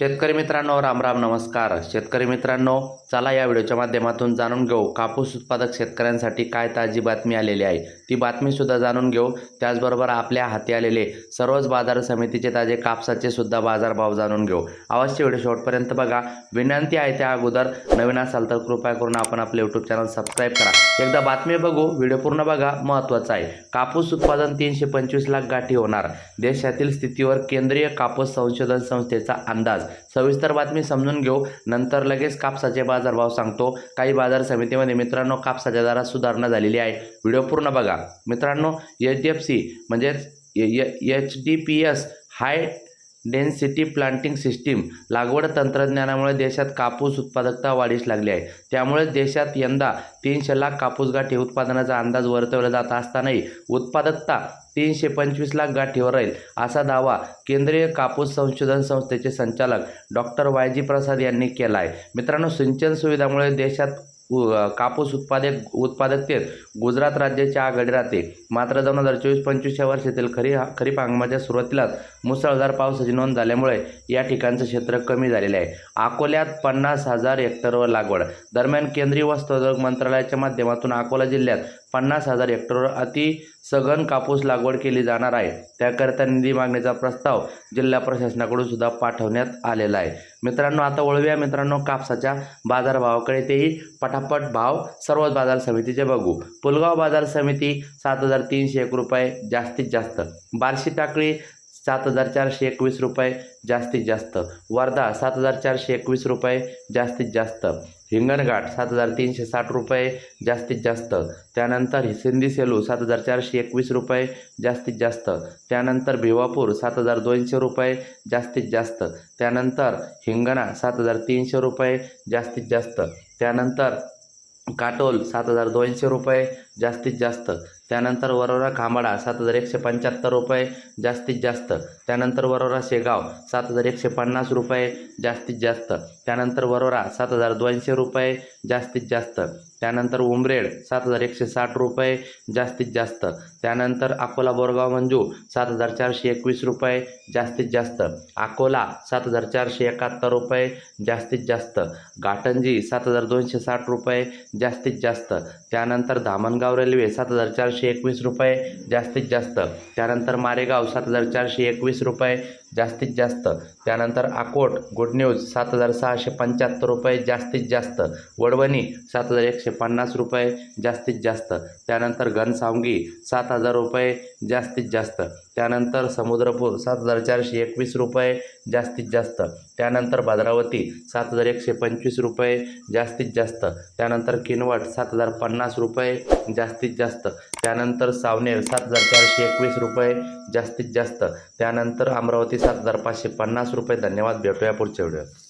शेतकरी मित्रांनो राम राम नमस्कार. शेतकरी मित्रांनो चला या व्हिडिओच्या माध्यमातून जाणून घेऊ कापूस उत्पादक शेतकऱ्यांसाठी काय ताजी बातमी आलेली आहे. ती बातमीसुद्धा जाणून घेऊ. त्याचबरोबर आपल्या हाती आलेले सर्वच बाजार समितीचे ताजे कापसाचे सुद्धा बाजारभाव जाणून घेऊ. अवश्य व्हिडिओ शेवटपर्यंत बघा. विनंती आहे त्या अगोदर नवीन असाल तर कृपया करून आपण आपले यूट्यूब चॅनल सबस्क्राईब करा. एकदा बातमी बघू व्हिडिओ पूर्ण बघा महत्त्वाचा आहे. कापूस उत्पादन तीनशे पंचवीस लाख गाठी होणार. देशातील स्थितीवर केंद्रीय कापूस संशोधन संस्थेचा अंदाज. सविस्तर बातमी समजून घेऊ. नंतर लगेच कापसाचे बाजारभाव सांगतो. काही बाजार समितीमध्ये मित्रांनो कापसाच्या दरात सुधारणा झालेली आहे. व्हिडिओ पूर्ण बघा. मित्रांनो एच डी एफ सी म्हणजेच H D P S high density planting system. लागवड तंत्रज्ञानामुळे देशात कापूस उत्पादकता वाढीस लागली आहे. त्यामुळे देशात यंदा तीनशे लाख कापूस गाठी उत्पादनाचा अंदाज वर्तवला जात असतानाही उत्पादकता तीनशे पंचवीस लाख गाठीवर राहील असा दावा केंद्रीय कापूस संशोधन संस्थेचे संचालक डॉक्टर वाय जी प्रसाद यांनी केला आहे मित्रांनो सिंचन सुविधामुळे देशात कापूस उत्पादक उत्पादकतेत गुजरात राज्याची आघाडी राहते. मात्र दोन हजार चोवीस पंचवीसच्या वर्षातील खरी खरीप हंगामाच्या सुरुवातीलाच मुसळधार पावसाची नोंद झाल्यामुळे या ठिकाणचं क्षेत्र कमी झालेले आहे. अकोल्यात पन्नास हजार हेक्टरवर लागवड. दरम्यान केंद्रीय वस्त्रोद्योग मंत्रालयाच्या माध्यमातून अकोला जिल्ह्यात पन्नास हजार हेक्टरवर अति सघन कापूस लागवड केली जाणार आहे. त्याकरिता निधी मागणीचा प्रस्ताव जिल्हा प्रशासनाकडून सुद्धा पाठवण्यात आलेला आहे. मित्रांनो आता वळूया. मित्रांनो कापसाच्या बाजारभावाकडे तेही पटापट भाव सर्वच बाजार समितीचे बघू. पुलगाव बाजार समिती सात हजार तीनशे एक रुपये जास्तीत जास्त. बार्शी टाकळी सात हजार चारशे एकवीस रुपये जास्तीत जास्त. वर्धा सात हजार चारशे एकवीस रुपये जास्तीत जास्त. हिंगणघाट सात हजार तीनशे साठ रुपये जास्तीत जास्त. त्यानंतर सिंधी सेलू सात हजार चारशे एकवीस रुपये जास्तीत जास्त. त्यानंतर भिवापूर सात हजार दोनशे रुपये जास्तीत जास्त. त्यानंतर हिंगणा सात हजार तीनशे रुपये जास्तीत जास्त. त्यानंतर काटोल सात हजार दोनशे रुपये जास्तीत जास्त. त्यानंतर वरोरा खांबाडा सात हजार एकशे पंच्याहत्तर रुपये जास्तीत जास्त. त्यानंतर वरोरा शेगाव सात हजार एकशे पन्नास रुपये जास्तीत जास्त. त्यानंतर वरोरा सात हजार दोनशे रुपये जास्तीत जास्त. त्यानंतर उमरेड सात हजार एकशे साठ रुपये जास्तीत जास्त. त्यानंतर अकोला बोरगाव मंजू सात हजार चारशे एकवीस रुपये जास्तीत जास्त. अकोला सात हजार चारशे एकाहत्तर रुपये जास्तीत जास्त. घाटंजी सात हजार दोनशे साठ रुपये जास्तीत जास्त. त्यानंतर धामणगाव रेल्वे सात हजार चारशे एकवीस रुपये जास्तीत जास्त. त्यानंतर मारेगाव सात हजार चारशे एकवीस रुपये जास्तीत जास्त. त्यानंतर अकोट गुड न्यूज सात हजार सहाशे पंच्याहत्तर रुपये जास्तीत जास्त. वडवणी सात हजार एकशे पन्नास रुपये जास्तीत जास्त. त्यानंतर घनसावंगी सात हजार रुपये जास्तीत जास्त. त्यानंतर समुद्रपूर सात हजार चारशे एकवीस रुपये जास्तीत जास्त. त्यानंतर भद्रावती सात हजार एकशे पंचवीस रुपये जास्तीत जास्त. त्यानंतर किनवट सात हजार पन्नास रुपये जास्तीत जास्त. त्यानंतर सावनेर सात हजार चारशे एकवीस रुपये जास्तीत जास्त. त्यानंतर अमरावती सात हजार पाचशे पन्नास रुपये धन्यवाद. भेटूया पुढच्या व्हिडिओत.